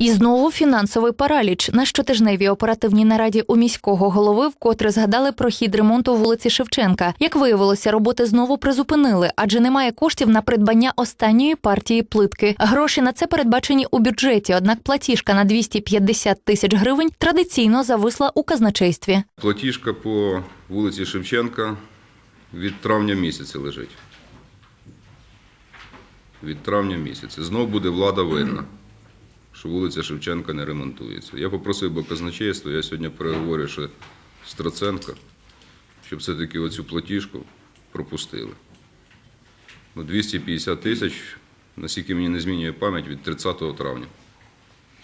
І знову фінансовий параліч. На щотижневій оперативній нараді у міського голови вкотре згадали про хід ремонту вулиці Шевченка. Як виявилося, роботи знову призупинили, адже немає коштів на придбання останньої партії плитки. Гроші на це передбачені у бюджеті. Однак платіжка на 250 тисяч гривень традиційно зависла у казначействі. Платіжка по вулиці Шевченка від травня місяця лежить. Від травня місяця. Знов буде влада винна, що вулиця Шевченка не ремонтується. Я попросив би казначейство, я сьогодні переговорю ще з Троценко, щоб все-таки оцю платіжку пропустили. Ну, 250 тисяч, наскільки мені не змінює пам'ять, від 30 травня.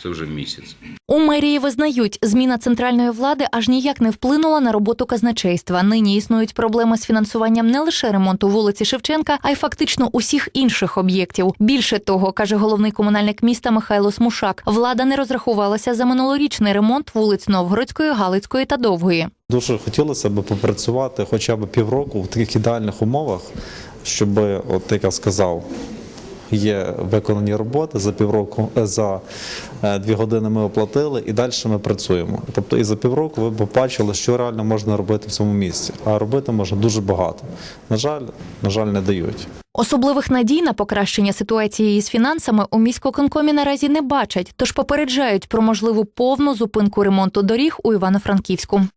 Це вже місяць. У мерії визнають, зміна центральної влади аж ніяк не вплинула на роботу казначейства. Нині існують проблеми з фінансуванням не лише ремонту вулиці Шевченка, а й фактично усіх інших об'єктів. Більше того, каже головний комунальник міста Михайло Смушак, влада не розрахувалася за минулорічний ремонт вулиць Новгородської, Галицької та Довгої. Дуже хотілося б попрацювати хоча б півроку в таких ідеальних умовах, щоб, от як я сказав, є виконані роботи за півроку, е, за е, дві години ми оплатили і далі ми працюємо. Тобто і за півроку ви побачили, що реально можна робити в цьому місці. А робити можна дуже багато. На жаль, на жаль, не дають. Особливих надій на покращення ситуації із фінансами у міськоконкомі наразі не бачать, тож попереджають про можливу повну зупинку ремонту доріг у Івано-Франківську.